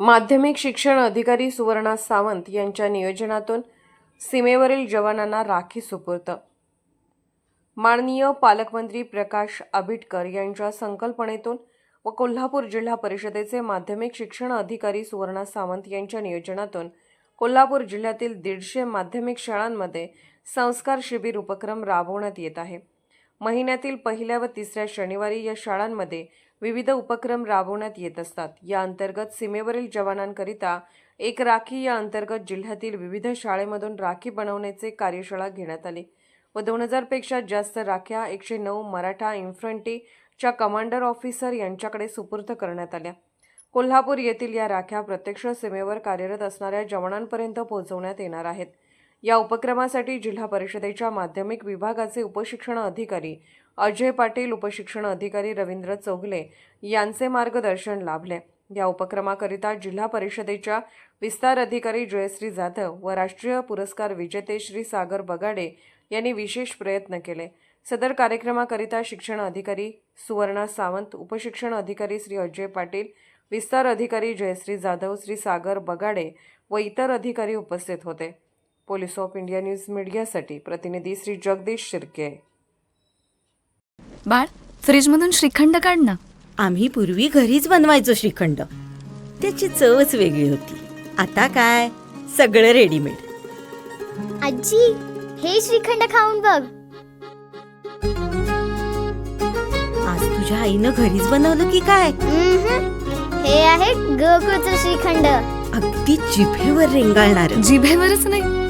माध्यमिक शिक्षण अधिकारी सुवर्णा सावंत यांच्या नियोजनातून सीमेवरील जवानांना राखी सुपूर्त माननीय पालकमंत्री प्रकाश आबिटकर यांच्या संकल्पनेतून व कोल्हापूर जिल्हा परिषदेचे माध्यमिक शिक्षण अधिकारी सुवर्णा सावंत यांच्या नियोजनातून कोल्हापूर जिल्ह्यातील दीडशे माध्यमिक शाळांमध्ये संस्कार शिबिर उपक्रम राबवण्यात येत आहे. महिन्यातील पहिल्या व तिसऱ्या शनिवारी या शाळांमध्ये विविध उपक्रम राबवण्यात येत असतात. या अंतर्गत सीमेवरील जवानांकरिता एक राखी या अंतर्गत जिल्ह्यातील विविध शाळेमधून राखी बनवण्याचे कार्यशाळा घेण्यात आली व दोन हजारपेक्षा जास्त राख्या एकशे नऊ मराठा इन्फंट्रीच्या कमांडर ऑफिसर यांच्याकडे सुपूर्द करण्यात आल्या. कोल्हापूर येथील या राख्या प्रत्यक्ष सीमेवर कार्यरत असणाऱ्या जवानांपर्यंत पोहोचवण्यात येणार आहेत. या उपक्रमासाठी जिल्हा परिषदेच्या माध्यमिक विभागाचे उपशिक्षण अधिकारी अजय पाटील उपशिक्षण अधिकारी रवींद्र चौगले यांचे मार्गदर्शन लाभले. या उपक्रमाकरिता जिल्हा परिषदेच्या विस्तार अधिकारी जयश्री जाधव व राष्ट्रीय पुरस्कार विजेते श्री सागर बगाडे यांनी विशेष प्रयत्न केले. सदर कार्यक्रमाकरिता शिक्षण अधिकारी सुवर्णा सावंत उपशिक्षण अधिकारी श्री अजय पाटील विस्तार अधिकारी जयश्री जाधव श्री सागर बगाडे व इतर अधिकारी उपस्थित होते. पोलीस ऑफ इंडिया न्यूज मीडियासाठी प्रतिनिधी श्री जगदीश शिर्के. बाळ फ्रीजमधून श्रीखंड काढ ना. आम्ही पूर्वी घरीच बनवायचो श्रीखंड. त्याची चवच वेगळी होती. आता काय? सगळं रेडीमेड आजी हे श्रीखंड खाऊन बघ. आज तुझ्या आईनं घरीच बनवलं की काय. हे आहे गोकुळचं श्रीखंड. अगदी जिभेवर रेंगाळणार. जिभेवरच नाही.